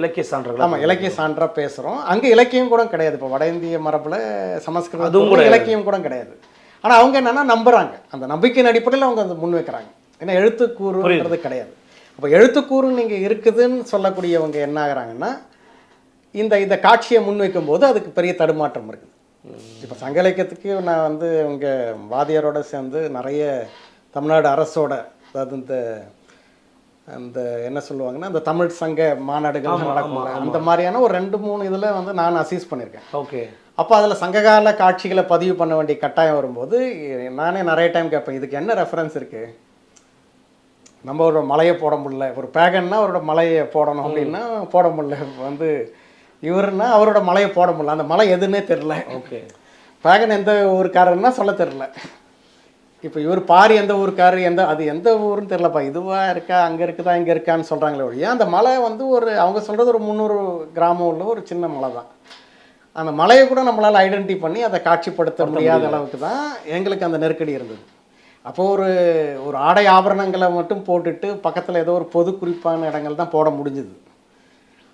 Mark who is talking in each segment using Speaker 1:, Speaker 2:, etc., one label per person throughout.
Speaker 1: இலக்கிய சான்றுகள்
Speaker 2: ஆமாம் இலக்கிய சான்றா பேசுகிறோம் அங்கே இலக்கியம் கூட கிடையாது இப்போ. வட இந்திய மரபில் சமஸ்கிருதம்
Speaker 1: அதுவும்
Speaker 2: கூட இலக்கியம் கூட கிடையாது. ஆனால் அவங்க என்னன்னா நம்புறாங்க. அந்த நம்பிக்கையின் அடிப்படையில் அவங்க அதை முன் வைக்கிறாங்க ஏன்னா எழுத்துக்கூறுன்றது கிடையாது. அப்போ எழுத்துக்கூறு நீங்கள் இருக்குதுன்னு சொல்லக்கூடியவங்க என்ன ஆகுறாங்கன்னா இந்த இந்த காட்சியை முன்வைக்கும் போது அதுக்கு பெரிய தடுமாற்றம் இருக்குது. இப்போ சங்க இலக்கியத்துக்கு நான் வந்து உங்க வாதியாரோட சேர்ந்து நிறைய தமிழ்நாடு அரசோட அதாவது இந்த அந்த என்ன சொல்லுவாங்கன்னா அந்த தமிழ் சங்க மாநாடுகள் நடக்கும் அந்த மாதிரியான ஒரு ரெண்டு மூணு இதில் வந்து நான் அசீஸ் பண்ணியிருக்கேன்.
Speaker 1: ஓகே.
Speaker 2: அப்போ அதில் சங்ககால காட்சிகளை பதிவு பண்ண வேண்டிய கட்டாயம் வரும்போது நானே நிறைய டைம் கேட்பேன் இதுக்கு என்ன ரெஃபரன்ஸ் இருக்குது நம்ம ஒரு மலையை போட முடியல ஒரு பேகன்னா அவரோட மலையை போடணும் அப்படின்னா போட முடியல. வந்து இவருன்னா அவரோட மலையை போட முடியல. அந்த மலை எதுன்னே தெரில
Speaker 1: ஓகே.
Speaker 2: பேகன் எந்த ஊருக்காரன்னா சொல்ல தெரில இப்போ இவர் பாரி எந்த ஊருக்காரு எந்த அது எந்த ஊருன்னு தெரிலப்பா இதுவாக இருக்கா அங்கே இருக்குதா இங்கே இருக்கான்னு சொல்கிறாங்களே ஒழிய அந்த மலை வந்து ஒரு அவங்க சொல்கிறது ஒரு முந்நூறு கிராமம் உள்ள ஒரு சின்ன மலை தான். அந்த மலையை கூட நம்மளால் ஐடென்டி பண்ணி அதை காட்சிப்படுத்த முடியாத அளவுக்கு தான் எங்களுக்கு அந்த நெருக்கடி இருந்தது. அப்போ ஒரு ஒரு ஆடை ஆபரணங்களை மட்டும் போட்டுட்டு பக்கத்தில் ஏதோ ஒரு பொது குறிப்பான இடங்கள் தான் போட முடிஞ்சுது.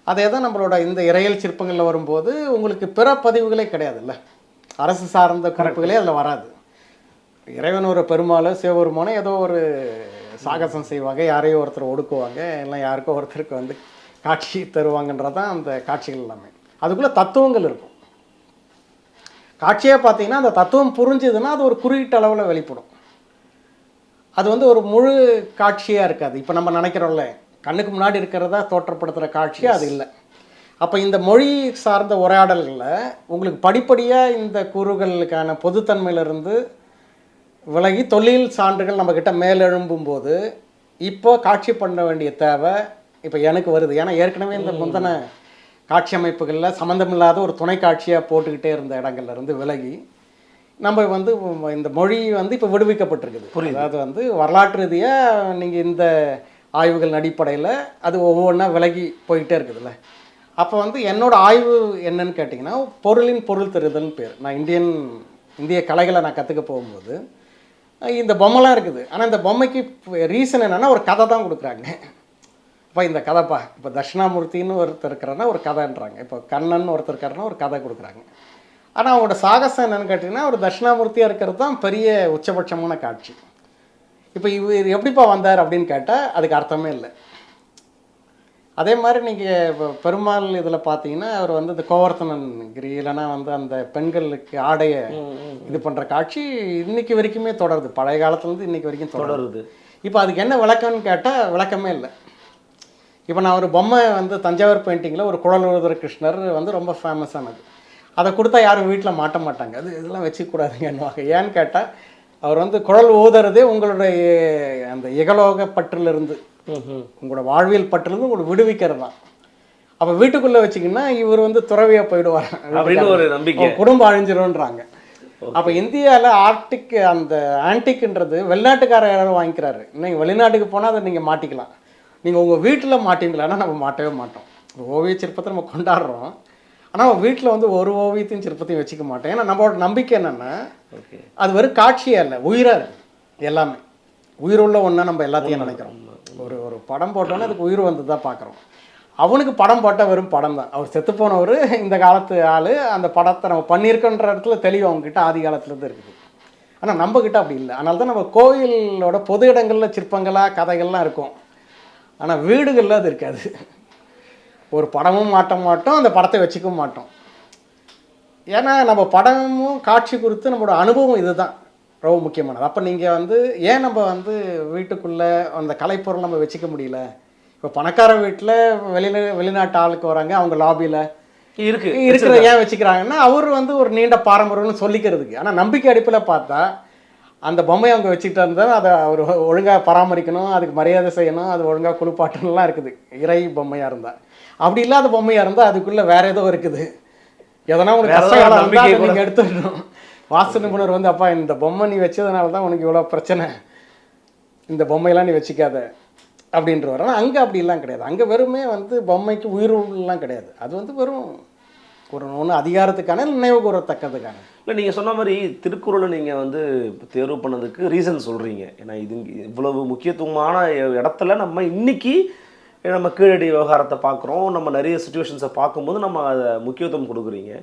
Speaker 2: அதே தான் நம்மளோட இந்த இறையல் சிற்பங்களில் வரும்போது உங்களுக்கு பிற பதிவுகளே கிடையாதுல்ல. அரசு சார்ந்த குறிப்புகளே அதில் வராது. இறைவன் ஒரு பெருமாள் சிவபெருமானோ ஏதோ ஒரு சாகசம் செய்வாங்க யாரையோ ஒருத்தர் ஒடுக்குவாங்க இல்லை யாருக்கோ ஒருத்தருக்கு வந்து காட்சி தருவாங்கன்றது தான் அந்த காட்சிகள் எல்லாமே. அதுக்குள்ளே தத்துவங்கள் இருக்கும். காட்சியாக பார்த்தீங்கன்னா அந்த தத்துவம் புரிஞ்சுதுன்னா அது ஒரு குறியீட்டு அளவில் வெளிப்படும். அது வந்து ஒரு முழு காட்சியாக இருக்காது. இப்போ நம்ம நினைக்கிறோம்ல கண்ணுக்கு முன்னாடி இருக்கிறதா தோற்றப்படுத்துகிற காட்சி அது இல்லை. அப்போ இந்த மொழி சார்ந்த உரையாடல்களில் உங்களுக்கு படிப்படியாக இந்த கூறுகளுக்கான பொதுத்தன்மையிலிருந்து விலகி தொழில் சான்றுகள் நம்மக்கிட்ட மேலெழும்பும் போது இப்போ காட்சி பண்ண வேண்டிய தேவை இப்போ எனக்கு வருது. ஏன்னா ஏற்கனவே இந்த முந்தின காட்சி அமைப்புகளில் சம்மந்தமில்லாத ஒரு துணை காட்சியாக போட்டுக்கிட்டே இருந்த இடங்கள்ல இருந்து விலகி நம்ம வந்து இந்த மொழி வந்து இப்போ விடுவிக்கப்பட்டிருக்குது. அதாவது வந்து வரலாற்று ரீதியாக நீங்கள் இந்த ஆய்வுகள் அடிப்படையில் அது ஒவ்வொன்றா விலகி போயிட்டே இருக்குதுல்ல. அப்போ வந்து என்னோட ஆய்வு என்னன்னு கேட்டிங்கன்னா பொருளின் பொருள் தெரிதல்னு பேர். நான் இந்தியன் இந்திய கலைகளை நான் கற்றுக்க போகும்போது இந்த பொம்மைலாம் இருக்குது. ஆனால் இந்த பொம்மைக்கு ரீசன் என்னென்னா ஒரு கதை தான் கொடுக்குறாங்க. இப்போ இந்த கதைப்பா இப்போ தட்சிணாமூர்த்தின்னு ஒருத்தர் இருக்கிறன்னா ஒரு கதைன்றாங்க. இப்போ கண்ணன் ஒருத்தர் இருக்காருன்னா ஒரு கதை கொடுக்குறாங்க. ஆனால் அவங்களோட சாகசம் என்னென்னு கேட்டிங்கன்னா ஒரு தட்சிணாமூர்த்தியாக இருக்கிறது தான் பெரிய உச்சபட்சமான காட்சி. இப்போ இவர் எப்படிப்பா வந்தார் அப்படின்னு கேட்டால் அதுக்கு அர்த்தமே இல்லை. அதே மாதிரி நீங்கள் இப்போ பெருமாள் இதில் பார்த்தீங்கன்னா அவர் வந்து இந்த கோவர்த்தனன் கிரி இல்லைன்னா வந்து அந்த பெண்களுக்கு ஆடையை இது பண்ணுற காட்சி இன்னைக்கு வரைக்குமே தொடருது. பழைய காலத்துலேருந்து இன்னைக்கு வரைக்கும் தொடருது. இப்போ அதுக்கு என்ன விளக்கம்னு கேட்டால் விளக்கமே இல்லை. இப்போ நான் ஒரு பொம்மை வந்து தஞ்சாவூர் பெயிண்டிங்கில் ஒரு குழலுதர கிருஷ்ணர் வந்து ரொம்ப ஃபேமஸானது அதை கொடுத்தா யாரும் வீட்டில் மாட்ட மாட்டாங்க. அது இதெல்லாம் வச்சுக்கூடாதுங்கன்னுவாங்க ஏன்னு கேட்டால் அவர் வந்து குழல் ஊதுறதே உங்களுடைய அந்த இகலோக பற்றிலிருந்து. உங்களோட வாழ்வியல் பற்றிலிருந்து உங்களை விடுவிக்கிறது? தான் அப்போ வீட்டுக்குள்ளே வச்சிங்கன்னா இவர் வந்து துறவியாக போயிடுவார்.
Speaker 1: அப்படின்னு ஒரு நம்பிக்கை.
Speaker 2: குடும்பம் அழிஞ்சிரும்ன்றாங்க. அப்போ இந்தியாவில் ஆர்டிக் அந்த ஆன்டிக்ன்றது வெளிநாட்டுக்காரர் யாரும் வாங்கிக்கிறாரு. நீங்கள் வெளிநாட்டுக்கு போனால் அதை நீங்கள் மாட்டிக்கலாம். நீங்கள் உங்கள் வீட்டில் மாட்டிங்களான்னா நம்ம மாட்டவே மாட்டோம். ஓவிய சிற்பத்தை நம்ம கொண்டாடுறோம். ஆனால் வீட்டில் வந்து ஒரு ஓவியத்தையும் சிற்பத்தையும் வச்சுக்க மாட்டோம். ஏன்னா நம்மளோட நம்பிக்கை என்னென்னா அது வெறும் காட்சியே இல்லை உயிராக இருக்குது எல்லாமே. உயிருள்ள ஒன்றா நம்ம எல்லாத்தையும் நினைக்கிறோம். ஒரு ஒரு படம் போட்டோன்னே அதுக்கு உயிர் வந்து தான் பார்க்குறோம். அவனுக்கு படம் போட்டால் வெறும் படம் தான். அவர் செத்து போனவர் இந்த காலத்து ஆள் அந்த படத்தை நம்ம பண்ணியிருக்கோன்ற இடத்துல தெளிவு அவங்ககிட்ட ஆதி காலத்துலேருந்து இருக்குது. ஆனால் நம்மக்கிட்ட அப்படி இல்லை. அதனால தான் நம்ம கோயிலோட பொது இடங்களில் சிற்பங்களாக கதைகள்லாம் இருக்கும். ஆனால் வீடுகளில் அது இருக்காது. ஒரு படமும் மாட்ட மாட்டோம் அந்த படத்தை வச்சுக்கவும் மாட்டோம். ஏன்னா நம்ம படமும் காட்சி குறித்து நம்மளோட அனுபவம் இதுதான். ரொம்ப முக்கியமானது. அப்போ நீங்கள் வந்து ஏன் நம்ம வந்து வீட்டுக்குள்ளே அந்த கலைப்பொருள் நம்ம வச்சுக்க முடியல? இப்போ பணக்கார வீட்டில் வெளிநா வெளிநாட்டு ஆளுக்கு வராங்க அவங்க லாபியில்
Speaker 1: இருக்கு.
Speaker 2: இருக்கிற ஏன் வச்சுக்கிறாங்கன்னா அவர் வந்து ஒரு நீண்ட பாரம்பரியம்னு சொல்லிக்கிறதுக்கு. ஆனால் நம்பிக்கை அடிப்பில் பார்த்தா அந்த பொம்மையை அவங்க வச்சுக்கிட்டு இருந்தால் அதை அவர் ஒழுங்காக பராமரிக்கணும் அதுக்கு மரியாதை செய்யணும் அது ஒழுங்காக குளிப்பாட்டணும்லாம் இருக்குது. இறை பொம்மையாக இருந்தால் அப்படி இல்லாத பொம்மையாக இருந்தால் அதுக்குள்ளே வேற ஏதோ இருக்குது. எதனா உங்களுக்கு
Speaker 1: வேற ஏதோ
Speaker 2: கஷ்டம் காலம்
Speaker 1: நம்பிக்கை
Speaker 2: வந்தால் நீங்கள் எடுத்துடணும். வாஸ்து நிபுணர் வந்து அப்பா இந்த பொம்மை நீ வச்சதுனால தான் உனக்கு இவ்வளோ பிரச்சனை. இந்த பொம்மையெல்லாம் நீ வச்சுக்காத. அப்படின்றவர். ஆனால் அங்கே அப்படிலாம் கிடையாது. அங்கே வெறுமே வந்து பொம்மைக்கு உயிர்லாம் கிடையாது. அது வந்து வெறும் ஒரு ஒன்று அதிகாரத்துக்கான நினைவு கூறத்தக்கதுக்கான.
Speaker 1: இல்லை நீங்கள் சொன்ன மாதிரி திருக்குறளை நீங்கள் வந்து தேர்வு பண்ணதுக்கு ரீசன் சொல்கிறீங்க ஏன்னா இது இவ்வளவு முக்கியத்துவமான இடத்துல நம்ம இன்றைக்கி நம்ம கீழடி விவகாரத்தை பார்க்குறோம். நம்ம நிறைய சுச்சுவேஷன்ஸை பார்க்கும்போது நம்ம அதை முக்கியத்துவம் கொடுக்குறீங்க.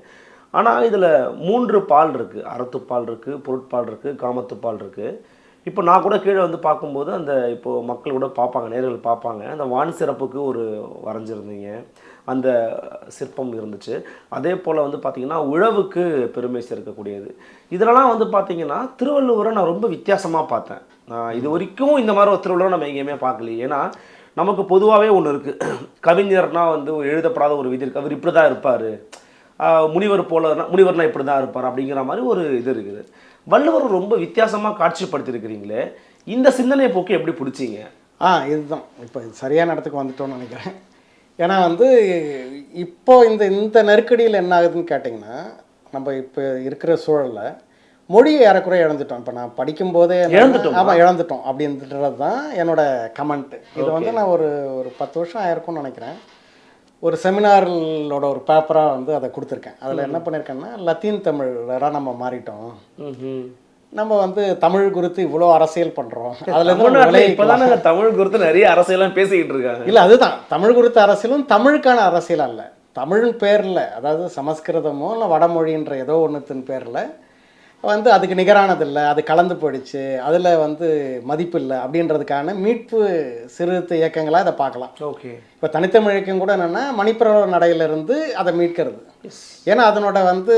Speaker 1: ஆனால் இதில் மூன்று பால் இருக்குது அறத்துப்பால் இருக்குது பொருட்பால் இருக்குது காமத்துப்பால் இருக்குது இப்போ நான் கூட கீழே வந்து பார்க்கும்போது அந்த இப்போது மக்கள் கூட பார்ப்பாங்க நேர்கள் பார்ப்பாங்க. அந்த வான் சிறப்புக்கு ஒரு வரைஞ்சிருந்தீங்க. அந்த சிற்பம் இருந்துச்சு. அதே போல் வந்து பார்த்திங்கன்னா உழவுக்கு பெருமை சேர்க்கக்கூடியது. இதெல்லாம் வந்து பார்த்திங்கன்னா திருவள்ளுவரை நான் ரொம்ப வித்தியாசமாக பார்த்தேன். நான் இது வரைக்கும் இந்த மாதிரி ஒரு திருவள்ளுவரை நம்ம எங்கேயுமே பார்க்கலையே. ஏன்னா நமக்கு பொதுவாகவே ஒன்று இருக்குது கவிஞர்னால் வந்து ஒரு எழுதப்படாத ஒரு விதி இருக்குது அவர் இப்படி தான் இருப்பார். முனிவர் போல முனிவர்னா இப்படி தான் இருப்பார் அப்படிங்கிற மாதிரி ஒரு இது இருக்குது. வள்ளுவர் ரொம்ப வித்தியாசமாக காட்சிப்படுத்தியிருக்கிறீங்களே இந்த சிந்தனை போக்கு எப்படி பிடிச்சிங்க?
Speaker 2: ஆ இதுதான். இப்போ இது சரியான இடத்துக்கு வந்துட்டோம்னு நினைக்கிறேன். ஏன்னா வந்து இப்போ இந்த இந்த நெருக்கடியில் என்ன ஆகுதுன்னு கேட்டிங்கன்னா நம்ம இப்போ இருக்கிற சூழல்ல மொழியை ஏறக்குறைய இழந்துட்டோம். இப்போ நான் படிக்கும்போதே
Speaker 1: இழந்துட்டோமா?
Speaker 2: ஆமாம் இழந்துட்டோம் அப்படின்றது தான் என்னோட கமெண்ட். இது வந்து நான் ஒரு ஒரு பத்து வருஷம் ஆயிருக்கும்னு நினைக்கிறேன். ஒரு செமினாரோட ஒரு பேப்பராக வந்து அதை கொடுத்துருக்கேன். அதில் என்ன பண்ணியிருக்கேன்னா லத்தீன் தமிழராக நம்ம மாறிட்டோம். நம்ம வந்து தமிழ் குறித்து இவ்வளோ அரசியல் பண்ணுறோம் அதில்
Speaker 1: இப்போதான் தமிழ் குறித்து நிறைய அரசியலாம் பேசிக்கிட்டு இருக்காங்க.
Speaker 2: இல்லை அதுதான். தமிழ் குறித்த அரசியலும் தமிழுக்கான அரசியல் அல்ல. தமிழ் பேரில் அதாவது சமஸ்கிருதமோ இல்லை வடமொழின்ற ஏதோ ஒன்றுத்தின் பேரில் வந்து அதுக்கு நிகரானதில்லை அது கலந்து போயிடுச்சு அதில் வந்து மதிப்பு இல்லை அப்படின்றதுக்கான மீட்பு சீர்திருத்த இயக்கங்களாக இதை பார்க்கலாம்.
Speaker 1: ஓகே.
Speaker 2: இப்போ தனித்தமிழ் இயக்கம் கூட என்னென்னா மணிப்புர நடையிலிருந்து அதை மீட்கிறது. ஏன்னா அதனோட வந்து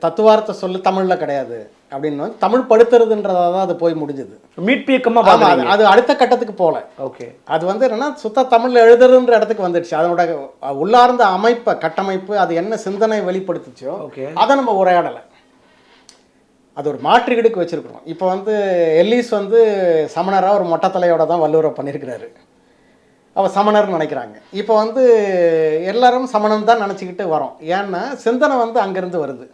Speaker 2: தத்துவார்த்த சொல்லு தமிழில் கிடையாது அப்படின்னு வந்து தமிழ் படுத்துறதுன்றதா தான் அது போய் முடிஞ்சுது.
Speaker 1: மீட்பியக்கமாக
Speaker 2: ஆமா, அது- அது அடுத்த கட்டத்துக்கு போகல
Speaker 1: ஓகே.
Speaker 2: அது வந்து என்னன்னா சுத்த தமிழ்ல எழுதுறன்ற இடத்துக்கு வந்துடுச்சு. அதனோட உள்ளார்ந்த அமைப்பை கட்டமைப்பு அது என்ன சிந்தனை வெளிப்படுத்துச்சோ
Speaker 1: ஓகே.
Speaker 2: அதை நம்ம உரையாடலை. அது ஒரு மாற்றுகிடுக்கு வச்சிருக்கிறோம். இப்போ வந்து எல்லிஸ் வந்து சமணராக ஒரு மொட்டத்தலையோட தான் வள்ளுவரை பண்ணியிருக்கிறாரு அவ சமணர்னு நினைக்கிறாங்க. இப்போ வந்து எல்லாரும் சமணன் தான் நினச்சிக்கிட்டு வரோம். ஏன்னா சிந்தனை வந்து அங்கேருந்து வருது.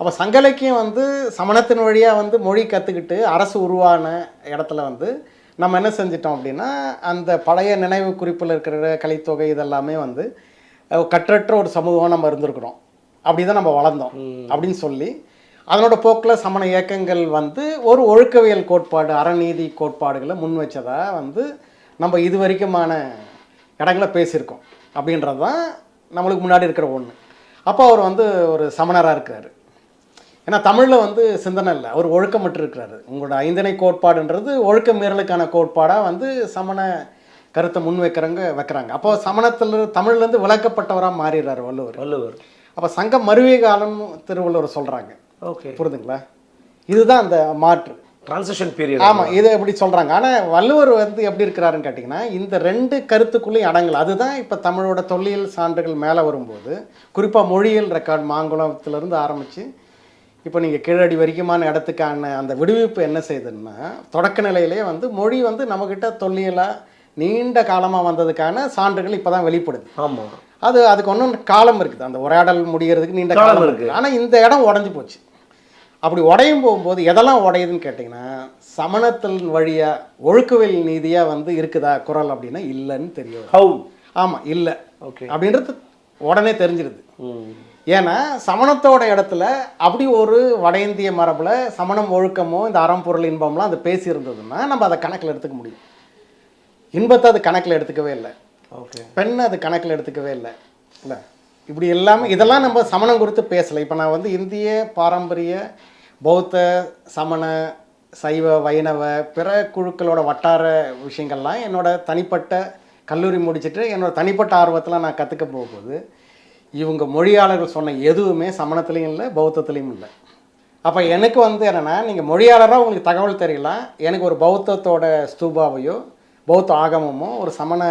Speaker 2: அப்போ சங்கலைக்கும் வந்து சமணத்தின் வழியாக வந்து மொழி கற்றுக்கிட்டு அரசு உருவான இடத்துல வந்து நம்ம என்ன செஞ்சிட்டோம் அப்படின்னா அந்த பழைய நினைவு குறிப்பில் இருக்கிற கலித்தொகை இதெல்லாமே வந்து கற்றற்ற ஒரு சமூகம் நம்ம இருந்திருக்கிறோம். அப்படி தான் நம்ம வளர்ந்தோம். அப்படின்னு சொல்லி அதனோட போக்கில் சமண இயக்கங்கள் வந்து ஒரு ஒழுக்கவியல் கோட்பாடு அறநீதி கோட்பாடுகளை முன் வச்சதா வந்து நம்ம இது வரைக்குமான இடங்களை பேசியிருக்கோம். அப்படின்றது தான் நம்மளுக்கு முன்னாடி இருக்கிற ஒன்று அப்போ அவர் வந்து ஒரு சமணராக இருக்கிறாரு ஏன்னா தமிழில் வந்து சிந்தனை இல்லை. அவர் ஒழுக்கமற்று இருக்கிறாரு. உங்களோட ஐந்தனை கோட்பாடுன்றது ஒழுக்க மீறலுக்கான கோட்பாடாக வந்து சமண கருத்தை முன் வைக்கிறவங்க வைக்கிறாங்க. அப்போ சமணத்தில் தமிழ்லேருந்து விளக்கப்பட்டவராக மாறிடுறாரு வள்ளுவர்.
Speaker 1: வள்ளுவர்.
Speaker 2: அப்போ சங்கம் மருவிய காலம்னு திருவள்ளுவர் சொல்கிறாங்க
Speaker 1: ஓகே
Speaker 2: புரிதுங்களா? இதுதான் அந்த மாற்று.
Speaker 1: டிரான்சிஷன் பீரியட்
Speaker 2: ஆமாம் இது எப்படி சொல்கிறாங்க ஆனால் வள்ளுவர் வந்து எப்படி இருக்கிறாருன்னு கேட்டிங்கன்னா இந்த ரெண்டு கருத்துக்குள்ளேயும் அடங்கல. அதுதான் இப்போ தமிழோட தொல்லியல் சான்றுகள் மேலே வரும்போது குறிப்பாக மொழியியல் ரெக்கார்ட் மாங்குளத்திலிருந்து ஆரம்பித்து இப்போ நீங்கள் கீழடி வரைக்குமான இடத்துக்கான அந்த விடுவிப்பு என்ன செய்யுதுன்னா தொடக்க நிலையிலே வந்து மொழி வந்து நம்மக்கிட்ட தொல்லியலாக நீண்ட காலமாக வந்ததுக்கான சான்றுகள் இப்போ தான் வெளிப்படுது.
Speaker 1: ஆமாம்
Speaker 2: அது அதுக்கு ஒன்றும் காலம் இருக்குது. அந்த உரையாடல் முடிகிறதுக்கு நீண்ட
Speaker 1: காலம்
Speaker 2: காலம்
Speaker 1: இருக்கு.
Speaker 2: இருக்குது. ஆனால் இந்த இடம் உடஞ்சி போச்சு. அப்படி உடையும் போகும்போது எதெல்லாம் உடையுதுன்னு கேட்டிங்கன்னா சமணத்தின் வழியாக ஒழுக்கவியல் நீதியாக வந்து இருக்குதா குரல் அப்படின்னா இல்லைன்னு தெரியும்.
Speaker 1: ஹவு
Speaker 2: ஆமாம் இல்லை.
Speaker 1: ஓகே
Speaker 2: அப்படின்றது உடனே தெரிஞ்சிருது. ஏன்னா சமணத்தோட இடத்துல அப்படி ஒரு வட இந்திய மரபில் சமணம் ஒழுக்கமோ இந்த அறம்பொருள் இன்பம்லாம் அது பேசியிருந்ததுன்னா நம்ம அதை கணக்கில் எடுத்துக்க முடியும். இன்பத்தை அது கணக்கில் எடுத்துக்கவே இல்லை.
Speaker 1: ஓகே
Speaker 2: பெண் அது கணக்கில் எடுத்துக்கவே இல்லை. இல்லை? இப்படி எல்லாமே இதெல்லாம் நம்ம சமணம் குறித்து பேசலை. இப்போ நான் வந்து இந்திய பாரம்பரிய பௌத்த சமண சைவ வைணவ பிற குழுக்களோட வட்டார விஷயங்கள்லாம் என்னோட தனிப்பட்ட கல்லூரி முடிச்சிட்டு என்னோட தனிப்பட்ட ஆர்வத்தில் நான் கற்றுக்க போகும்போது இவங்க மொழியாளர்கள் சொன்ன எதுவுமே சமணத்துலேயும் இல்லை பௌத்தத்துலேயும் இல்லை. அப்போ எனக்கு வந்து என்னென்னா நீங்கள் மொழியாளராக உங்களுக்கு தகவல் தெரியலாம். எனக்கு ஒரு பௌத்தத்தோட ஸ்தூபாவையோ பௌத்த ஆகமமோ ஒரு சமண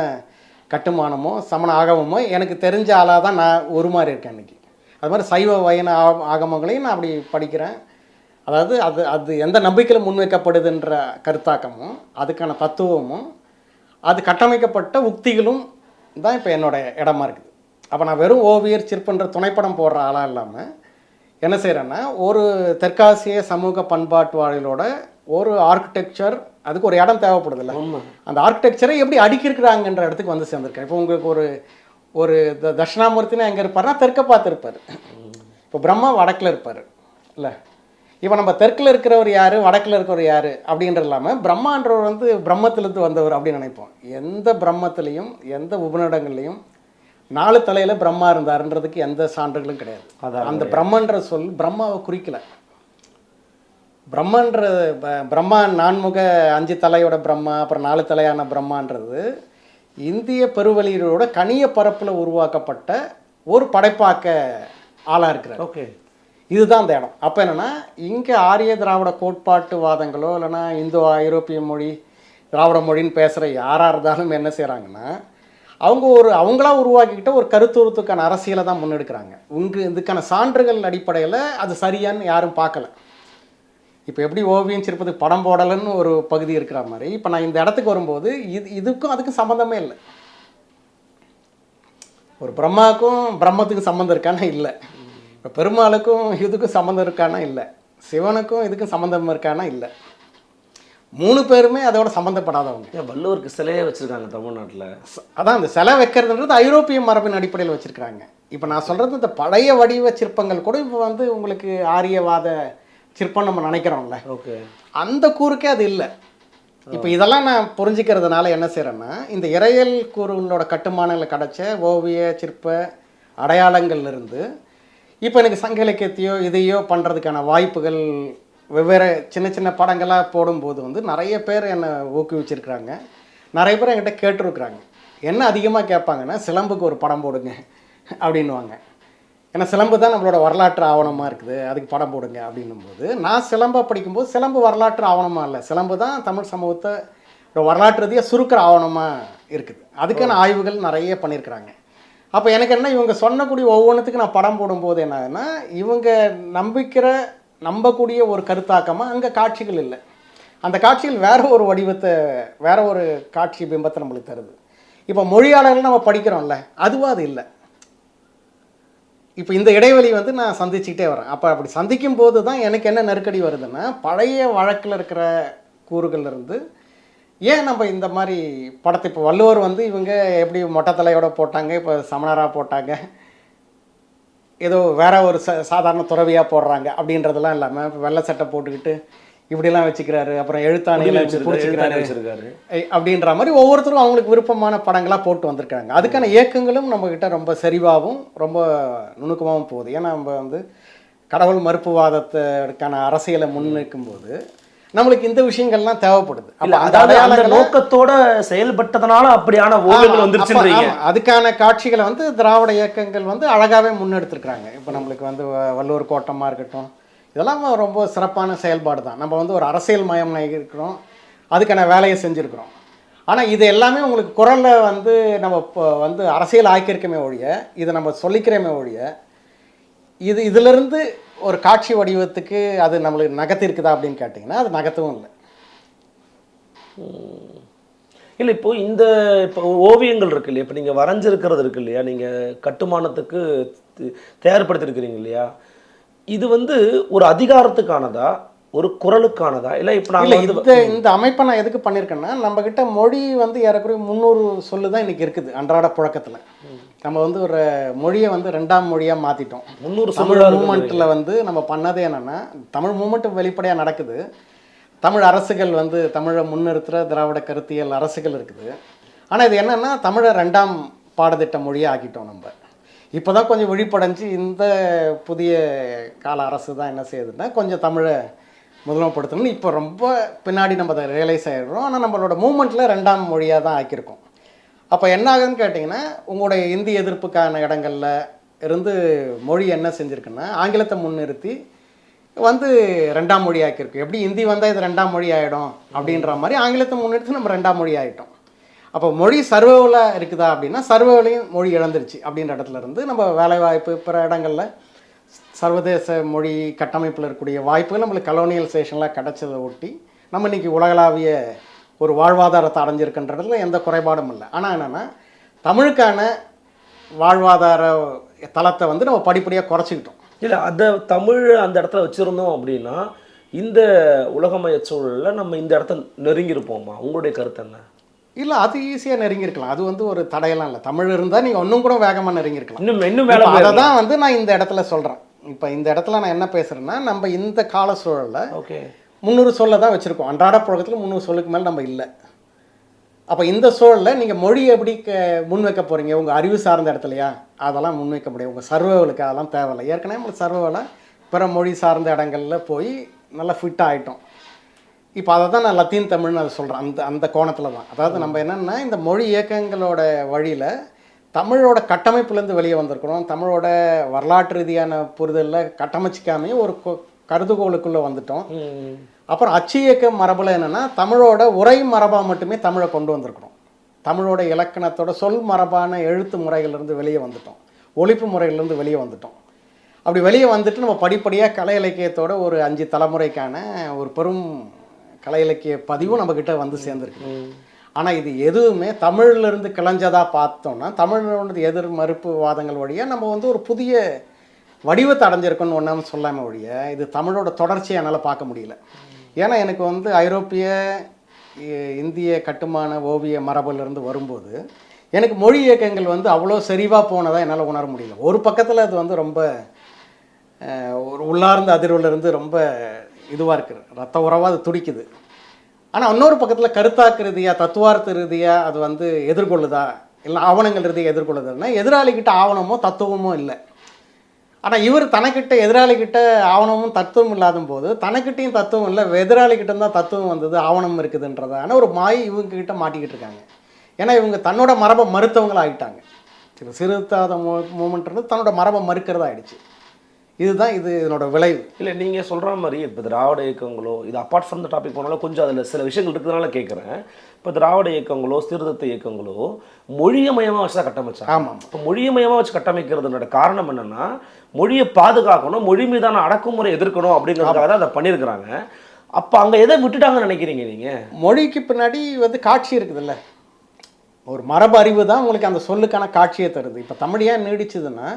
Speaker 2: கட்டுமானமோ சமண ஆகமமோ எனக்கு தெரிஞ்ச ஆளாக தான் நான் ஒரு மாதிரி இருக்கேன் இன்றைக்கி அது மாதிரி சைவ வயன ஆகமங்களையும் நான் அப்படி படிக்கிறேன். அதாவது அது அது எந்த நம்பிக்கையில் முன்வைக்கப்படுதுன்ற கருத்தாக்கமும் அதுக்கான தத்துவமும் அது கட்டமைக்கப்பட்ட உக்திகளும் தான் இப்போ என்னோடய இடமா இருக்குது. அப்போ நான் வெறும் ஓவியர் சிற்பன்ற துணைப்படம் போடுற ஆளாக இல்லாமல் என்ன செய்கிறேன்னா ஒரு தெற்காசிய சமூக பண்பாட்டு வாழ்களோட ஒரு ஆர்கிடெக்சர் அதுக்கு ஒரு இடம் தேவைப்படுதில்ல. அந்த ஆர்கிடெக்சரை எப்படி அடுக்கியிருக்கிறாங்கன்ற இடத்துக்கு வந்து சேர்ந்துருக்கேன் இப்போ உங்களுக்கு ஒரு ஒரு த- தட்சிணாமூர்த்தினா எங்கே இருப்பார்னா தெற்க பார்த்து இருப்பார் இப்போ பிரம்மா வடக்கில் இருப்பார். இல்லை? இப்போ நம்ம தெற்கில் இருக்கிறவர் யார் வடக்கில் இருக்கிறவர் யார் அப்படின்றது இல்லாமல் பிரம்மான்றவர் வந்து பிரம்மத்திலிருந்து வந்தவர் அப்படின்னு நினைப்போம். எந்த பிரம்மத்திலையும் எந்த உபநிடங்கள்லையும் நாலு தலையில் பிரம்மா இருந்தாருன்றதுக்கு எந்த சான்றுகளும் கிடையாது. அந்த பிரம்மன்ற சொல் பிரம்மாவை குறிக்கல. பிரம்மன்ற ப- பிரம்மா நான்முக அஞ்சு தலையோட பிரம்மா அப்புறம் நாலு தலையான பிரம்மான்றது இந்திய பெருவெளியோட கனிய பரப்பில் உருவாக்கப்பட்ட ஒரு படைப்பாக்க ஆளாக இருக்கிறார்.
Speaker 1: ஓகே.
Speaker 2: இதுதான் அந்த இடம். அப்போ என்னென்னா இங்கே ஆரிய திராவிட கோட்பாட்டு வாதங்களோ இல்லைன்னா இந்தோ ஐரோப்பிய மொழி திராவிட மொழின்னு பேசுகிற யாராக இருந்தாலும் என்ன செய்கிறாங்கன்னா அவங்க ஒரு அவங்களா உருவாக்கிக்கிட்ட ஒரு கருத்துருத்துக்கான அரசியலை தான் முன்னெடுக்கிறாங்க. உங்க இதுக்கான சான்றுகள் அடிப்படையில் அது சரியான்னு யாரும் பார்க்கல. இப்போ எப்படி ஓவியம் சிற்பத்துக்கு படம் போடலைன்னு ஒரு பகுதி இருக்கிற மாதிரி இப்போ நான் இந்த இடத்துக்கு வரும்போது இது இதுக்கும் அதுக்கும் சம்மந்தமே இல்லை. ஒரு பிரம்மாவுக்கும் பிரம்மத்துக்கும் சம்மந்தம் இருக்கானா? இல்லை. இப்போ பெருமாளுக்கும் இதுக்கும் சம்மந்தம் இருக்கானா? இல்லை. சிவனுக்கும் இதுக்கும் சம்மந்தம் இருக்கானா? இல்லை. மூணு பேருமே அதோட சம்மந்தப்படாதவங்க
Speaker 1: வள்ளுவருக்கு சிலையே வச்சிருக்காங்க தமிழ்நாட்டுல?
Speaker 2: அதான் இந்த சிலை வைக்கிறதுன்றது ஐரோப்பிய மரபின் அடிப்படையில் வச்சுருக்கிறாங்க. இப்போ நான் சொல்கிறது இந்த பழைய வடிவ சிற்பங்கள் கூட இப்போ வந்து உங்களுக்கு ஆரியவாத சிற்பம் நம்ம நினைக்கிறோம்ல.
Speaker 1: ஓகே.
Speaker 2: அந்த கூறுக்கே அது இல்லை. இப்போ இதெல்லாம் நான் புரிஞ்சுக்கிறதுனால என்ன செய்கிறேன்னா இந்த இறையல் கூறுகளோட கட்டுமானங்களை கிடைச்ச ஓவிய சிற்ப அடையாளங்கள்ல இருந்து இப்போ எனக்கு சங்க இலக்கியத்தையோ இதையோ பண்ணுறதுக்கான வாய்ப்புகள் வெவ்வேறு சின்ன சின்ன படங்களாக போடும்போது வந்து நிறைய பேர் என்னை ஊக்குவிச்சிருக்கிறாங்க. நிறைய பேர் என்கிட்ட கேட்டிருக்கிறாங்க. என்ன அதிகமாக கேட்பாங்கன்னா சிலம்புக்கு ஒரு படம் போடுங்க அப்படின்னுவாங்க. ஏன்னா சிலம்பு தான் நம்மளோட வரலாற்று ஆவணமாக இருக்குது. அதுக்கு படம் போடுங்க அப்படின்னும் போது நான் சிலம்பை படிக்கும்போது சிலம்பு வரலாற்று ஆவணமாக இல்லை. சிலம்பு தான் தமிழ் சமூகத்தை வரலாற்று ரீதியாக சுருக்கிற ஆவணமாக இருக்குது. அதுக்கான ஆய்வுகள் நிறைய பண்ணியிருக்கிறாங்க அப்போ எனக்கு என்ன இவங்க சொன்னக்கூடிய ஒவ்வொன்றுத்துக்கு நான் படம் போடும்போது என்ன ஆகுதுன்னா இவங்க நம்பிக்கிற நம்பக்கூடிய ஒரு கருத்தாக்கமாக அங்கே காட்சிகள் இல்லை. அந்த காட்சிகள் வேற ஒரு வடிவத்தை வேற ஒரு காட்சி பிம்பத்தை நம்மளுக்கு தருது. இப்போ மொழியாளர்கள் நம்ம படிக்கிறோம்ல அதுவும் அது இல்லை. இப்போ இந்த இடைவெளி வந்து நான் சந்திச்சுக்கிட்டே வரேன். அப்போ அப்படி சந்திக்கும் போது தான் எனக்கு என்ன நெருக்கடி வருதுன்னா பழைய வழக்கில் இருக்கிற கூறுகள்ல இருந்து ஏன் நம்ம இந்த மாதிரி படத்தை இப்போ வள்ளுவர் வந்து இவங்க எப்படி மொட்டை தலையோட போட்டாங்க இப்போ சமணராக போட்டாங்க ஏதோ வேற ஒரு ச சாதாரண துறவியாக போடுறாங்க அப்படின்றதெல்லாம் இல்லாமல் இப்போ வெள்ளை சட்டை போட்டுக்கிட்டு இப்படிலாம் வச்சுக்கிறாரு. அப்புறம் எழுத்தாணியில் பிடிச்சிக்கிறாரு.
Speaker 1: வச்சிருக்காரு.
Speaker 2: அப்படின்ற மாதிரி ஒவ்வொருத்தரும் அவங்களுக்கு விருப்பமான படங்களாக போட்டு வந்திருக்காங்க. அதுக்கான இயக்கங்களும் நம்மக்கிட்ட ரொம்ப செறிவாகவும் ரொம்ப நுணுக்கமாகவும் போகுது. ஏன்னா நம்ம வந்து கடவுள் மறுப்புவாதத்துக்கான அரசியலை முன்னிற்கும் போது நம்மளுக்கு இந்த விஷயங்கள்லாம் தேவைப்படுது.
Speaker 1: அதாவது நோக்கத்தோட செயல்பட்டதனால அப்படியான ஓவியங்கள்
Speaker 2: ஆமா. அதுக்கான காட்சிகளை வந்து திராவிட இயக்கங்கள் வந்து அழகாவே முன்னெடுத்திருக்கிறாங்க. இப்போ நம்மளுக்கு வந்து வள்ளுவர் கோட்டமாக இருக்கட்டும் இதெல்லாம் ரொம்ப சிறப்பான செயல்பாடு தான். நம்ம வந்து ஒரு அரசியல் மயம் இருக்கிறோம். அதுக்கான வேலையை செஞ்சுருக்கிறோம். ஆனால் இது எல்லாமே உங்களுக்கு குரலில் வந்து நம்ம இப்போ வந்து அரசியல் ஆக்கியிருக்கமே ஒழிய இதை நம்ம சொல்லிக்கிறோமே ஒழிய இது இதிலிருந்து ஒரு காட்சி வடிவத்துக்கு அது நம்மளுக்கு நகர்த்திருக்குதா அப்படின்னு கேட்டிங்கன்னா அது நகர்த்தவும் இல்லை.
Speaker 1: இல்லை இப்போ இந்த இப்போ ஓவியங்கள் இருக்கு இல்லையா? இப்போ நீங்கள் வரைஞ்சிருக்கிறது இருக்கு இல்லையா? நீங்கள் கட்டுமானத்துக்கு தி- தயார்படுத்திருக்கிறீங்க இல்லையா? இது வந்து ஒரு அதிகாரத்துக்கானதா? ஒரு குரலுக்கானதா? இல்ல இப்போ வந்து
Speaker 2: இந்த இந்த அமைப்பை நான் எதுக்கு பண்ணியிருக்கேன்னா நம்ம கிட்ட மொழி வந்து ஏறக்குறைய முந்நூறு சொல்லு தான் இன்னைக்கு இருக்குது அன்றாட புழக்கத்துல. நம்ம வந்து ஒரு மொழியை வந்து ரெண்டாம் மொழியா மாத்திட்டோம்.
Speaker 1: முந்நூறு
Speaker 2: தமிழ் மூமெண்ட்ல வந்து நம்ம பண்ணது என்னன்னா தமிழ் மூமெண்ட் வெளிப்படையா நடக்குது. தமிழ் அரசுகள் வந்து தமிழை முன்னிறுத்துற திராவிட கருத்தியல் அரசுகள் இருக்குது. ஆனா இது என்னன்னா தமிழை ரெண்டாம் பாடத்திட்ட மொழியா ஆக்கிட்டோம் நம்ம. இப்போ தான் கொஞ்சம் விழிப்படைஞ்சு இந்த புதிய கால அரசு தான் என்ன செய்யுதுன்னா கொஞ்சம் தமிழை முதலமைப்படுத்தணும்னு இப்போ ரொம்ப பின்னாடி நம்ம அதை ரியலைஸ் ஆகிடுறோம் ஆனால் நம்மளோட மூமெண்ட்டில் ரெண்டாம் மொழியாக தான் ஆக்கியிருக்கோம். அப்போ என்ன ஆகுதுன்னு கேட்டிங்கன்னா உங்களுடைய இந்தி எதிர்ப்புக்கான இடங்களில் இருந்து மொழி என்ன செஞ்சுருக்குன்னா ஆங்கிலத்தை முன்னிறுத்தி வந்து ரெண்டாம் மொழி ஆக்கியிருக்கு. எப்படி ஹிந்தி வந்தால் இது ரெண்டாம் மொழி ஆகிடும் அப்படின்ற மாதிரி ஆங்கிலத்தை முன்னிறுத்தி நம்ம ரெண்டாம் மொழி ஆகிட்டோம் அப்போ மொழி சர்வேவில் இருக்குதா அப்படின்னா சர்வேவிலையும் மொழி இழந்துருச்சு அப்படின்ற இடத்துல இருந்து நம்ம வேலைவாய்ப்பு பிற இடங்களில் சர்வதேச மொழி கட்டமைப்பில் இருக்கக்கூடிய வாய்ப்புகள் நம்மளுக்கு கலோனியல் சேஷனில் கிடச்சதை ஒட்டி நம்ம இன்னைக்கு உலகளாவிய ஒரு வாழ்வாதாரத்தை அடைஞ்சிருக்கின்றதுல எந்த குறைபாடும் இல்லை. ஆனால் என்னென்னா தமிழுக்கான வாழ்வாதார தளத்தை வந்து நம்ம படிப்படியாக குறைச்சிக்கிட்டோம்.
Speaker 1: இல்லை அதை தமிழ் அந்த இடத்துல வச்சுருந்தோம் அப்படின்னா இந்த உலகமய சூழலில் நம்ம இந்த இடத்த நெருங்கியிருப்போமா? உங்களுடைய கருத்து என்ன?
Speaker 2: இல்லை அது ஈஸியாக நெருங்கியிருக்கலாம். அது வந்து ஒரு தடையெல்லாம் இல்லை. தமிழ் இருந்தால் நீங்கள் இன்னும் கூட வேகமாக நெருங்கியிருக்கலாம்.
Speaker 1: இன்னும் இன்னும் மேல
Speaker 2: அதை தான் வந்து நான் இந்த இடத்துல சொல்கிறேன் இப்போ இந்த இடத்துல நான் என்ன பேசுகிறேன்னா நம்ம இந்த கால சூழலில்
Speaker 1: ஓகே.
Speaker 2: முந்நூறு சொல்ல தான் வச்சுருக்கோம். அன்றாட புழக்கத்தில் முந்நூறு சொல்லுக்கு மேலே நம்ம இல்லை. அப்போ இந்த சூழலில் நீங்கள் மொழி எப்படி க முன்வைக்க போகிறீங்க உங்கள் அறிவு சார்ந்த இடத்துலையா? அதெல்லாம் முன்வைக்க முடியும் உங்கள் சர்வேவலுக்கு அதெல்லாம் தேவையில்லை. ஏற்கனவே உங்களுக்கு சர்வேவில் பிற மொழி சார்ந்த இடங்களில் போய் நல்லா ஃபிட் ஆகிட்டோம் இப்போ அதை தான் நான் லத்தீன் தமிழ்னு அதை சொல்கிறேன் அந்த அந்த கோணத்தில் தான். அதாவது நம்ம என்னென்னா இந்த மொழி இயக்கங்களோட வழியில் தமிழோட கட்டமைப்புலேருந்து வெளியே வந்திருக்கிறோம். தமிழோட வரலாற்று ரீதியான புரிதலில் கட்டமைச்சிக்காமே ஒரு கருதுகோளுக்குள்ளே வந்துட்டோம். அப்புறம் அச்சு இயக்க மரபில் என்னென்னா தமிழோட உரை மரபாக மட்டுமே தமிழை கொண்டு வந்திருக்கிறோம். தமிழோட இலக்கணத்தோட சொல் மரபான எழுத்து முறைகள்லேருந்து வெளியே வந்துட்டோம். ஒழிப்பு முறைகள்லேருந்து வெளியே வந்துட்டோம். அப்படி வெளியே வந்துட்டு நம்ம படிப்படியாக கலை இலக்கியத்தோட ஒரு அஞ்சு தலைமுறைக்கான ஒரு பெரும் கலை இலக்கிய பதிவும் நம்மக்கிட்ட வந்து சேர்ந்துருக்கு. ஆனால் இது எதுவுமே தமிழ்லேருந்து கிளஞ்சதா பார்த்தோம்னா தமிழோட எதிர் மறுப்பு வாதங்கள் வழியாக நம்ம வந்து ஒரு புதிய வடிவத்தை அடைஞ்சிருக்கோன்னு ஒன்றாம் சொல்லாமல் ஒழிய இது தமிழோட தொடர்ச்சியை என்னால் பார்க்க முடியல. ஏன்னா எனக்கு வந்து ஐரோப்பிய இந்திய கட்டுமான ஓவிய மரபிலிருந்து வரும்போது எனக்கு மொழி இயக்கங்கள் வந்து அவ்வளோ செறிவாக போனதாக என்னால் உணர முடியல. ஒரு பக்கத்தில் அது வந்து ரொம்ப ஒரு உள்ளார்ந்த அதிர்வுல இருந்து ரொம்ப இதுவாக இருக்குது ரத்த உறவாக அது துடிக்குது. ஆனால் இன்னொரு பக்கத்தில் கருத்தாக்கு ரீதியாக தத்துவார்த்த ரீதியாக அது வந்து எதிர்கொள்ளுதா? இல்லை ஆவணங்கள் ரீதியாக எதிர்கொள்ளுதுன்னா எதிராளிகிட்ட ஆவணமோ தத்துவமோ இல்லை. ஆனால் இவர் தனக்கிட்ட எதிராளிகிட்ட ஆவணமும் தத்துவம் இல்லாத போது தனக்கிட்டையும் தத்துவம் இல்லை எதிராளிகிட்ட தான் தத்துவம் வந்தது ஆவணம் இருக்குதுன்றதான ஒரு மாய் இவங்க கிட்ட மாட்டிக்கிட்டு இருக்காங்க. ஏன்னா இவங்க தன்னோட மரபை மறுத்தவங்களாக ஆகிட்டாங்க சிறு சிறுத்தாத மூ மூமெண்ட்ன்றது தன்னோட மரபை மறுக்கிறதா ஆயிடுச்சு இதுதான் இது இதனோட விளைவு.
Speaker 1: இல்லை நீங்கள் சொல்கிற மாதிரி இப்போ திராவிட இயக்கங்களோ இது அப்பார்ட் ஃப்ரம் த டாபிக் போனாலும் கொஞ்சம் அதில் சில விஷயங்கள் இருக்கிறதுனால கேட்குறேன் இப்போ திராவிட இயக்கங்களோ சீர்திருத்த இயக்கங்களோ மொழியமயமாக வச்சு தான் கட்டமைச்சாங்க.
Speaker 2: ஆமாம்
Speaker 1: இப்போ மொழியமயமாக வச்சு கட்டமைக்கிறதுனோட காரணம் என்னன்னா மொழியை பாதுகாக்கணும் மொழி மீதான அடக்குமுறை எதிர்க்கணும் அப்படிங்கிறதுக்காக தான் அதை பண்ணியிருக்கிறாங்க. அப்போ அங்கே எதை விட்டுட்டாங்கன்னு நினைக்கிறீங்க நீங்கள்
Speaker 2: மொழிக்கு பின்னாடி வந்து காட்சி இருக்குதுல்ல. ஒரு மரபு அறிவு தான் உங்களுக்கு அந்த சொல்லுக்கான காட்சியை தருது. இப்போ தமிழ் ஏன் நீடிச்சதுன்னா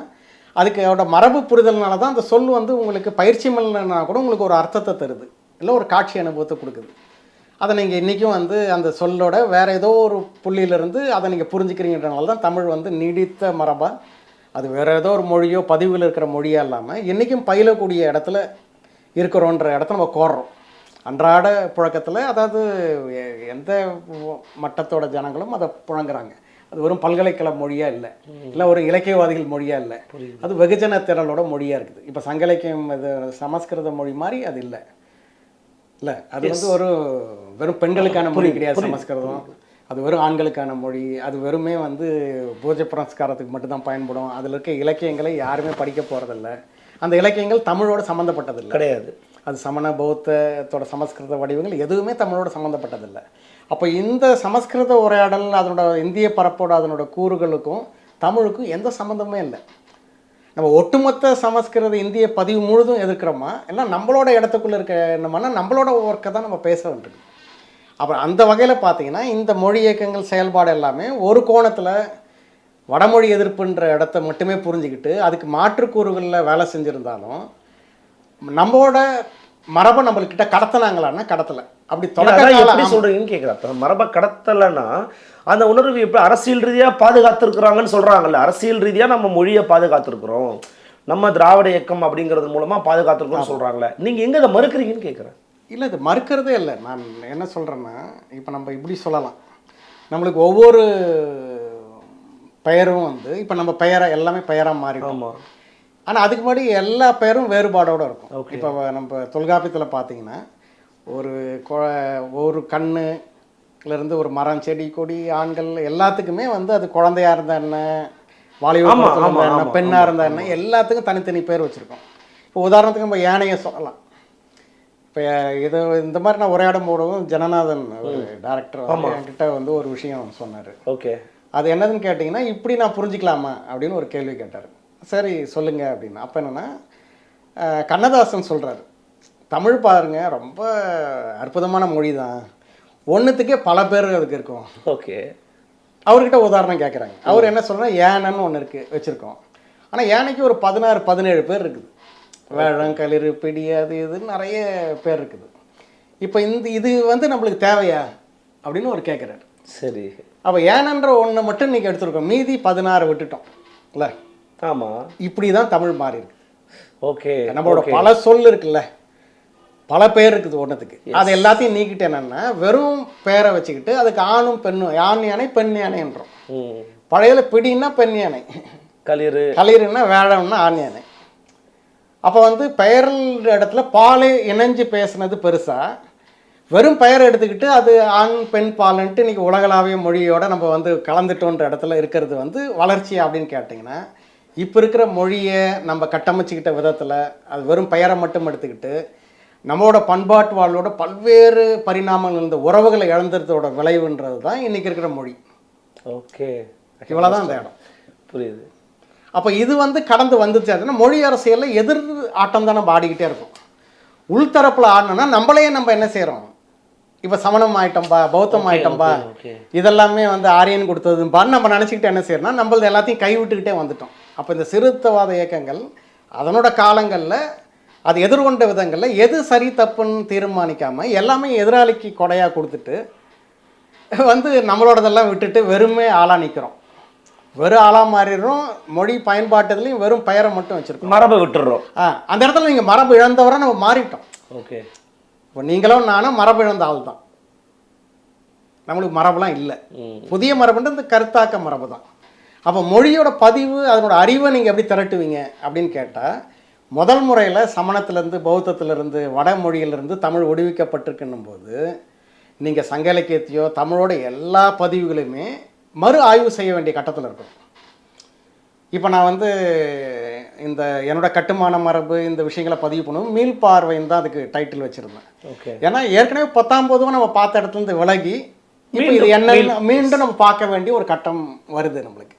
Speaker 2: அதுக்கு அதோட மரபு புரிதல்னால தான் அந்த சொல் வந்து உங்களுக்கு பயிற்சி மல்லனா கூட உங்களுக்கு ஒரு அர்த்தத்தை தருது. இல்லை ஒரு காட்சி அனுபவத்தை கொடுக்குது. அதை நீங்கள் இன்றைக்கும் வந்து அந்த சொல்லோட வேறு ஏதோ ஒரு புள்ளியிலேருந்து அதை நீங்கள் புரிஞ்சுக்கிறீங்கன்றனால தான் தமிழ் வந்து நீடித்த மரபாக அது வேறு ஏதோ ஒரு மொழியோ பதிவில் இருக்கிற மொழியாக இல்லாமல் இன்றைக்கும் பயிலக்கூடிய இடத்துல இருக்கிறோன்ற இடத்த நம்ம கோர்றோம். அன்றாட புழக்கத்தில் அதாவது எந்த மட்டத்தோட ஜனங்களும் அதை புழங்குறாங்க. அது வெறும் பல்கலைக்கழக மொழியாக இல்லை. இல்லை ஒரு இலக்கியவாதிகள் மொழியாக இல்லை. அது வெகுஜன திரளோட மொழியாக இருக்குது. இப்போ சங்க இலக்கியம் இது சமஸ்கிருத மொழி மாதிரி அது இல்லை. இல்லை அது வந்து ஒரு வெறும் பெண்களுக்கான மொழி கிடையாது சமஸ்கிருதம். அது வெறும் ஆண்களுக்கான மொழி. அது வெறுமே வந்து பூஜை புரஸ்காரத்துக்கு மட்டும்தான் பயன்படும். அதில் இருக்க இலக்கியங்களை யாருமே படிக்க போகிறதில்ல அந்த இலக்கியங்கள் தமிழோட சம்மந்தப்பட்டதில்லை
Speaker 1: கிடையாது.
Speaker 2: அது சமண பௌத்தத்தோட சமஸ்கிருத வடிவங்கள் எதுவுமே தமிழோட சம்மந்தப்பட்டதில்லை அப்போ இந்த சமஸ்கிருத உரையாடல் அதனோட இந்திய பரப்போட அதனோட கூறுகளுக்கும் தமிழுக்கும் எந்த சம்மந்தமே இல்லை. நம்ம ஒட்டுமொத்த சமஸ்கிருத இந்திய பதிவு முழுதும் எதிர்க்கிறோமா? எல்லாம் நம்மளோட இடத்துக்குள்ளே இருக்க என்னமானா நம்மளோட ஒர்க்கை தான் நம்ம பேச வேண்டியது அப்புறம் அந்த வகையில் பார்த்தீங்கன்னா இந்த மொழி இயக்கங்கள் செயல்பாடு எல்லாமே ஒரு கோணத்தில் வடமொழி எதிர்ப்புன்ற இடத்த மட்டுமே புரிஞ்சுக்கிட்டு அதுக்கு மாற்றுக்கூறுகளில் வேலை செஞ்சுருந்தாலும் நம்மளோட மரபை நம்மள்கிட்ட கடத்தினாங்களான்னா கடத்தலை. அப்படி தொடக்க
Speaker 1: சொல்றீங்கன்னு கேட்குறேன் மரபை கடத்தலைன்னா அந்த உணர்வு எப்படி அரசியல் ரீதியாக பாதுகாத்துருக்குறாங்கன்னு சொல்றாங்கல்ல. அரசியல் ரீதியாக நம்ம மொழியை பாதுகாத்துருக்குறோம். நம்ம திராவிட இயக்கம் அப்படிங்கிறது மூலமா பாதுகாத்துருக்கோம்னு சொல்றாங்களே. நீங்க எங்க இதை மறுக்கிறீங்கன்னு கேட்குறேன்
Speaker 2: இல்லை இது மறுக்கிறதே இல்லை. நான் என்ன சொல்கிறேன்னா இப்போ நம்ம இப்படி சொல்லலாம். நம்மளுக்கு ஒவ்வொரு பெயரும் வந்து இப்போ நம்ம பெயரை எல்லாமே பெயராக மாறிடும் ஆனால் அதுக்கு முன்னாடி எல்லா பெயரும் வேறுபாடோடு இருக்கும். இப்போ நம்ம தொல்காப்பியத்தில் பார்த்தீங்கன்னா ஒரு ஒரு கண்ணுலேருந்து ஒரு மரம் செடி கொடி ஆண்கள் எல்லாத்துக்குமே வந்து அது குழந்தையா இருந்தா என்ன? வாலிப
Speaker 1: ஆமா,
Speaker 2: பருவத்துல
Speaker 1: ஆமா,
Speaker 2: இருந்தா என்ன பெண்ணாக இருந்தா என்ன? எல்லாத்துக்கும் தனித்தனி பேர் வச்சுருக்கோம். இப்போ உதாரணத்துக்கு நம்ம யானையை சொல்லலாம். இப்போ இது இந்த மாதிரி நான் உரையாடும் போதும் ஜனநாதன் டேரக்டர் என்கிட்ட வந்து ஒரு விஷயம் சொன்னார்.
Speaker 1: ஓகே
Speaker 2: அது என்னதுன்னு கேட்டிங்கன்னா இப்படி நான் புரிஞ்சுக்கலாமா? அப்படின்னு ஒரு கேள்வி கேட்டார். சரி சொல்லுங்க அப்படின்னு. அப்போ என்னென்னா கண்ணதாசன் சொல்கிறாரு தமிழ் பாருங்க ரொம்ப அற்புதமான மொழி தான் ஒன்றுத்துக்கே பல பேர் அதுக்கு இருக்கும்.
Speaker 1: ஓகே.
Speaker 2: அவர்கிட்ட உதாரணம் கேட்குறாங்க அவர் என்ன சொல்றாரு? யானைன்னு ஒன்று இருக்குது வச்சுருக்கோம். ஆனால் யானைக்கு ஒரு பதினாறு பதினேழு பேர் இருக்குது. வேழம் களிறு பிடி அது இதுன்னு நிறைய பேர் இருக்குது. இப்போ இந்த இது வந்து நம்மளுக்கு தேவையா? அப்படின்னு அவர் கேட்குறாரு
Speaker 1: சரி.
Speaker 2: அப்போ ஏனன்ற ஒன்றை மட்டும் இன்றைக்கி எடுத்திருக்கோம். மீதி பதினாறு விட்டுட்டோம். இல்லை?
Speaker 1: ஆமா.
Speaker 2: இப்படி தான் தமிழ் மாறி இருக்கு.
Speaker 1: ஓகே
Speaker 2: நம்மளோட பல சொல் இருக்குல்ல பல பேர் இருக்குது ஒன்றதுக்கு அது எல்லாத்தையும் நீக்கிட்டு என்னன்னா வெறும் பேரை வச்சுக்கிட்டு அதுக்கு ஆணும் பெண்ணும் யான் யானை பெண் யானைன்றோம். பழையல பிடின்னா பெண் யானை.
Speaker 1: களிறு.
Speaker 2: களிறுன்னா வேழம்னா ஆண் யானை. அப்போ வந்து பெயர் இடத்துல பாலை இணைஞ்சு பேசுனது பெருசா. வெறும் பெயர் எடுத்துக்கிட்டு அது ஆண் பெண் பாலுன்ட்டு இன்னைக்கு உலகளாவிய மொழியோட நம்ம வந்து கலந்துட்டோன்ற இடத்துல இருக்கிறது வந்து வளர்ச்சி அப்படின்னு கேட்டிங்கன்னா இப்போ இருக்கிற மொழியை நம்ம கட்டமைச்சுக்கிட்ட விதத்தில் அது வெறும் பெயரை மட்டும் எடுத்துக்கிட்டு நம்மளோட பண்பாட்டு வாழ்வோட பல்வேறு பரிணாமங்கள் இந்த உறவுகளை இழந்துறதோட விளைவுன்றது தான் இன்றைக்கி இருக்கிற மொழி.
Speaker 1: ஓகே.
Speaker 2: இவ்வளோதான் அந்த இடம்.
Speaker 1: புரியுது.
Speaker 2: அப்போ இது வந்து கடந்து வந்துச்சு அப்படின்னா மொழி அரசியலில் எதிர் ஆட்டம் தான் நம்ம ஆடிக்கிட்டே இருக்கோம். உள்தரப்பில் ஆடணும்னா நம்மளே நம்ம என்ன செய்கிறோம் இப்போ சமணம் ஆயிட்டோம்பா பௌத்தம் ஆயிட்டோம்பா இதெல்லாமே வந்து ஆரியன் கொடுத்ததும்பான்னு நம்ம நினச்சிக்கிட்டு என்ன செய்யறோம்னா நம்மளது எல்லாத்தையும் கைவிட்டுக்கிட்டே வந்துட்டோம். அப்போ இந்த சிறுத்தவாத இயக்கங்கள் அதனோட காலங்களில் அது எதிர்கொண்ட விதங்களில் எது சரி தப்புன்னு தீர்மானிக்காம எல்லாமே எதிராளிக்கு கொடையாக கொடுத்துட்டு வந்து நம்மளோடதெல்லாம் விட்டுட்டு வெறுமே ஆளாக நிற்கிறோம் வெறும் ஆளாக மாறிடுறோம் மொழி பயன்பாட்டுலையும் வெறும் பெயரை மட்டும் வச்சுருக்கோம்.
Speaker 1: மரபை விட்டுறோம்
Speaker 2: ஆ அந்த இடத்துல நீங்கள் மரபு இழந்தவரை நம்ம மாறிட்டோம்.
Speaker 1: ஓகே.
Speaker 2: இப்போ நீங்களும் நானும் மரபு இழந்த ஆள் தான் நம்மளுக்கு மரபுலாம் இல்லை. புதிய மரபுன்றது கருத்தாக்க மரபு தான் அப்போ மொழியோட பதிவு அதனோட அறிவை நீங்கள் எப்படி திரட்டுவீங்க அப்படின்னு கேட்டால் முதல் முறையில் சமணத்திலேருந்து பௌத்தத்திலிருந்து வடமொழியிலிருந்து தமிழ் ஒடுவிக்கப்பட்டிருக்குன்னும் போது நீங்கள் சங்க இலக்கியத்தையோ தமிழோட எல்லா பதிவுகளையுமே மறு ஆய்வு செய்ய வேண்டிய கட்டத்தில் இருக்கும். இப்போ நான் வந்து இந்த என்னோட கட்டுமான மரபு இந்த விஷயங்களை பதிவு பண்ணுவோம் மீள்பார்வைன்னு தான் அதுக்கு டைட்டில் வச்சுருந்தேன்.
Speaker 1: ஓகே.
Speaker 2: ஏன்னா ஏற்கனவே பத்தாம் பொதுவாக நம்ம பார்த்த இடத்துல இருந்து விலகி இப்போ இது என்ன மீண்டும் நம்ம பார்க்க வேண்டிய ஒரு கட்டம் வருது நம்மளுக்கு.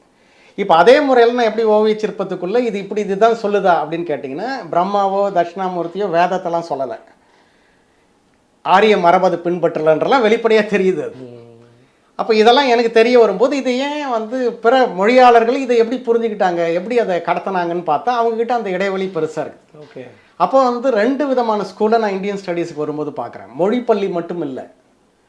Speaker 2: இப்போ அதே முறையில் நான் எப்படி ஓவிய சிற்பத்துக்குள்ளே இது இப்படி இதுதான் சொல்லுதா அப்படின்னு கேட்டிங்கன்னா பிரம்மாவோ தட்சிணாமூர்த்தியோ வேதத்தெல்லாம் சொல்லலை. ஆரிய மரபு அது பின்பற்றலன்றலாம் வெளிப்படையாக தெரியுது அது. அப்போ இதெல்லாம் எனக்கு தெரிய வரும்போது இது ஏன் வந்து பிற மொழியாளர்கள் இதை எப்படி புரிஞ்சுக்கிட்டாங்க எப்படி அதை கடத்தினாங்கன்னு பார்த்தா அவங்கக்கிட்ட அந்த இடைவெளி பெருசாக இருக்குது
Speaker 1: ஓகே.
Speaker 2: அப்போ வந்து ரெண்டு விதமான ஸ்கூலை நான் இந்தியன் ஸ்டடீஸுக்கு வரும்போது பார்க்குறேன். மொழி பள்ளி மட்டும் இல்லை.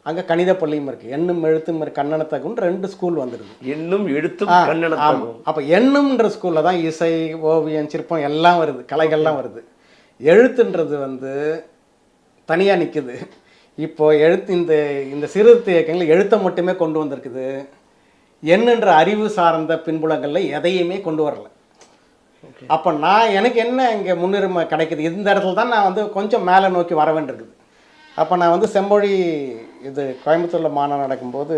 Speaker 2: அங்கே கணித பள்ளியும் இருக்குது எண்ணும் எழுத்தும் இருக்கு கண்ணனத்தகுன்னு ரெண்டு ஸ்கூல் வந்துடுது
Speaker 1: இன்னும் எழுத்தும் கண்ணெனத்தாகும்.
Speaker 2: அப்போ எண்ணும்ன்ற ஸ்கூலில் தான் இசை ஓவியம் சிற்பம் எல்லாம் வருது. கலைகள்லாம் வருது. எழுத்துன்றது வந்து தனியாக நிற்குது இப்போ எழுத்து இந்த இந்த சீர்திருத்த இயக்கங்கள் எழுத்தை மட்டுமே கொண்டு வந்திருக்குது. எண்ணுன்ற அறிவு சார்ந்த பின்புலங்களில் எதையுமே கொண்டு வரல. அப்போ நான் எனக்கு என்ன இங்கே முன்னுரிமை கிடைக்குது? இந்த இடத்துல தான் நான் வந்து கொஞ்சம் மேலே நோக்கி வர வேண்டியிருக்குது. அப்போ நான் வந்து செம்மொழி இது கோயம்புத்தூரில் மாநாடு நடக்கும்போது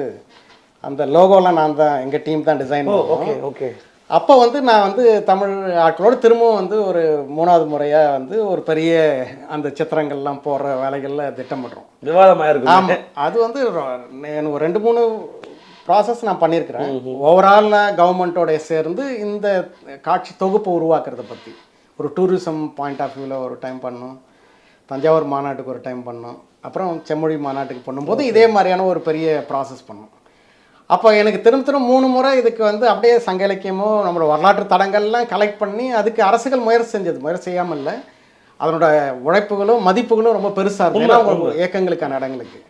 Speaker 2: அந்த லோகோலாம் நான் தான் எங்கள் டீம் தான் டிசைன்
Speaker 1: ஓகே ஓகே
Speaker 2: அப்போ வந்து நான் வந்து தமிழ் ஆட்களோடு திரும்பவும் வந்து ஒரு மூணாவது முறையாக வந்து ஒரு பெரிய அந்த சித்திரங்கள்லாம் போடுற வேலைகளில் திட்டமிடுறோம்.
Speaker 1: விவாதமாக இருக்கு
Speaker 2: ஆமாம் அது வந்து ஒரு ரெண்டு மூணு ப்ராசஸ் நான் பண்ணியிருக்கிறேன். ஓவரால் நான் கவர்மெண்ட்டோட சேர்ந்து இந்த காட்சி தொகுப்பை உருவாக்குறத பற்றி ஒரு டூரிசம் பாயிண்ட் ஆஃப் வியூவில் ஒரு டைம் பண்ணோம். தஞ்சாவூர் மாநாட்டுக்கு ஒரு டைம் பண்ணோம். அப்புறம் செம்மொழி மாநாட்டுக்கு பண்ணும்போது இதே மாதிரியான ஒரு பெரிய ப்ராசஸ் பண்ணோம். அப்போ எனக்கு திரும்ப திரும்ப மூணு முறை இதுக்கு வந்து அப்படியே சங்க இலக்கியமோ நம்மளோட வரலாற்று தடங்கள்லாம் கலெக்ட் பண்ணி அதுக்கு அரசுகள் முயற்சி செஞ்சது. முயற்சி செய்யாமல் இல்லை. அதனோட உழைப்புகளும் மதிப்புகளும் ரொம்ப பெருசாக இருக்கும். இயக்கங்களுக்கான இடங்களுக்கு.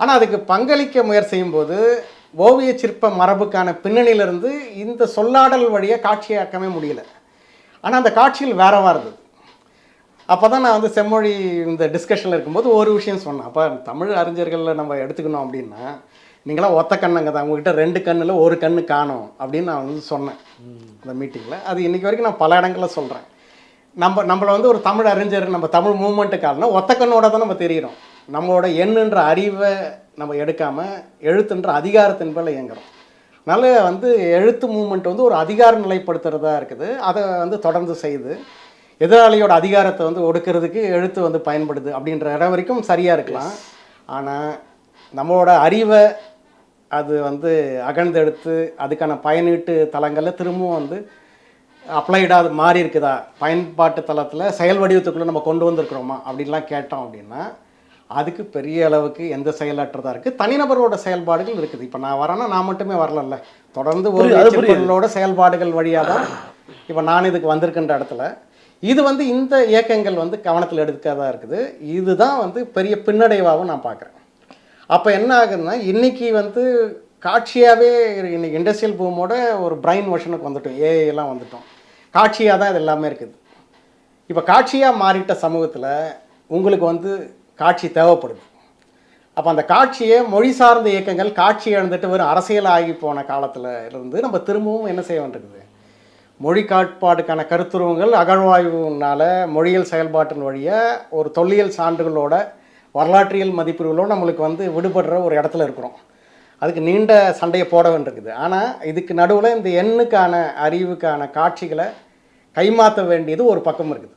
Speaker 2: ஆனால் அதுக்கு பங்களிக்க முயற்சி செய்யும்போது ஓவிய சிற்ப மரபுக்கான பின்னணியிலிருந்து இந்த சொல்லாடல் வழியாக காட்சியாக்கவே முடியல. ஆனால் அந்த காட்சிகள் வேறவா இருந்தது. அப்போ தான் நான் வந்து செம்மொழி இந்த டிஸ்கஷனில் இருக்கும்போது ஒரு விஷயம் சொன்னேன். அப்போ தமிழ் அறிஞர்களில் நம்ம எடுத்துக்கணும் அப்படின்னா நீங்களாம் ஒத்த கண்ணுங்க தான். உங்ககிட்ட ரெண்டு கண்ணில் ஒரு கண்ணு காணும் அப்படின்னு நான் வந்து சொன்னேன். அந்த மீட்டிங்கில் அது இன்றைக்கி வரைக்கும் நான் பல இடங்களில் சொல்கிறேன் நம்ம நம்மளை வந்து ஒரு தமிழ் அறிஞர் நம்ம தமிழ் மூமெண்ட்டுக்காரனா ஒத்த கண்ணோட தான் நம்ம தெரியிறோம். நம்மளோட எண்ணுன்ற அறிவை நம்ம எடுக்காமல் எழுத்துன்ற அதிகாரத்தின் மேலே இயங்குறோம். அதனால் வந்து எழுத்து மூமெண்ட் வந்து ஒரு அதிகார நிலைப்படுத்துகிறதா இருக்குது. அதை வந்து தொடர்ந்து செய்து எதிராளியோட அதிகாரத்தை வந்து ஒடுக்கிறதுக்கு எழுத்து வந்து பயன்படுது அப்படின்ற இடம் வரைக்கும் சரியாக இருக்கலாம். ஆனால் நம்மளோட அறிவை அது வந்து அகழ்ந்தெடுத்து அதுக்கான பயனீட்டு தளங்களில் திரும்பவும் வந்து அப்ளைடாக மாறி இருக்குதா? பயன்பாட்டு தளத்தில் செயல் வடிவத்துக்குள்ளே நம்ம கொண்டு வந்திருக்கிறோமா? அப்படின்லாம் கேட்டோம் அப்படின்னா அதுக்கு பெரிய அளவுக்கு எந்த செயலற்றதாக இருக்குது தனிநபரோட செயல்பாடுகள் இருக்குது. இப்போ நான் வரேன்னா நான் மட்டுமே வரலல்ல. தொடர்ந்து ஒரு. சிற்பங்களோட செயல்பாடுகள் வழியாக தான் இப்போ நான் இதுக்கு வந்திருக்கின்ற இடத்துல இது வந்து இந்த இயக்கங்கள் வந்து கவனத்தில் எடுக்காதா இருக்குது. இதுதான் வந்து பெரிய பின்னடைவாகவும் நான் பார்க்குறேன். அப்போ என்ன ஆகுதுன்னா இன்றைக்கி வந்து காட்சியாகவே இன்னைக்கு இண்டஸ்ட்ரியல் பூமோட ஒரு பிரைன் வருஷனுக்கு வந்துட்டோம். ஏஐ எல்லாம் வந்துட்டோம். காட்சியாக தான் இது எல்லாமே இருக்குது. இப்போ காட்சியாக மாறிட்ட சமூகத்தில் உங்களுக்கு வந்து காட்சி தேவைப்படுது. அப்போ அந்த காட்சியை மொழி சார்ந்த இயக்கங்கள் காட்சி இழந்துட்டு வெறும் அரசியல் ஆகி போன காலத்தில் இருந்து நம்ம திரும்பவும் என்ன செய்ய வேண்டியிருக்குது மொழி காட்பாடுக்கான கருத்துருவங்கள் அகழ்வாய்வுனால மொழியியல் செயல்பாட்டின் வழியாக ஒரு தொல்லியல் சான்றுகளோட வரலாற்றியல் மதிப்பீடுகளோடு நம்மளுக்கு வந்து விடுபடுற ஒரு இடத்துல இருக்கிறோம். அதுக்கு நீண்ட சண்டையை போட வேண்டியிருக்குது. ஆனால் இதுக்கு நடுவில் இந்த எண்ணுக்கான அறிவுக்கான காட்சிகளை கைமாற்ற வேண்டியது ஒரு பக்கம் இருக்குது.